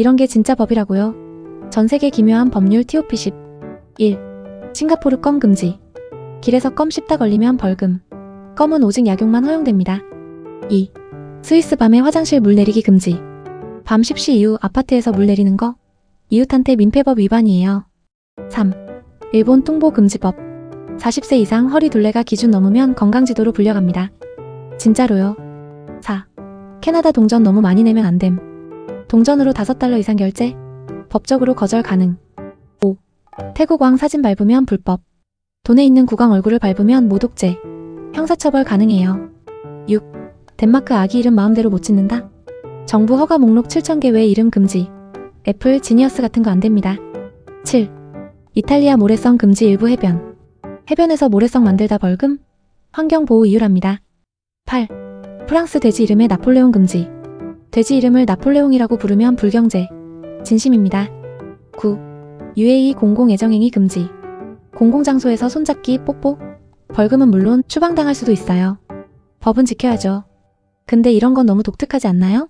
이런 게 진짜 법이라고요. 전 세계 기묘한 법률 TOP 10. 1. 싱가포르 껌 금지. 길에서 껌 씹다 걸리면 벌금. 껌은 오직 약용만 허용됩니다. 2. 스위스 밤에 화장실 물 내리기 금지. 밤 10시 이후 아파트에서 물 내리는 거 이웃한테 민폐법 위반이에요. 3. 일본 통보 금지법. 40세 이상 허리 둘레가 기준 넘으면 건강지도로 불려갑니다. 진짜로요. 4. 캐나다 동전 너무 많이 내면 안 됨. 동전으로 5달러 이상 결제. 법적으로 거절 가능. 5. 태국 왕 사진 밟으면 불법. 돈에 있는 국왕 얼굴을 밟으면 모독죄. 형사처벌 가능해요. 6. 덴마크 아기 이름 마음대로 못 짓는다. 정부 허가 목록 7,000개 외 이름 금지. 애플, 지니어스 같은 거 안 됩니다. 7. 이탈리아 모래성 금지 일부 해변. 해변에서 모래성 만들다 벌금? 환경보호 이유랍니다. 8. 프랑스 돼지 이름에 나폴레옹 금지. 돼지 이름을 나폴레옹이라고 부르면 불경제. 진심입니다. 9. UAE 공공 애정행위 금지. 공공장소에서 손잡기, 뽀뽀. 벌금은 물론 추방당할 수도 있어요. 법은 지켜야죠. 근데 이런 건 너무 독특하지 않나요?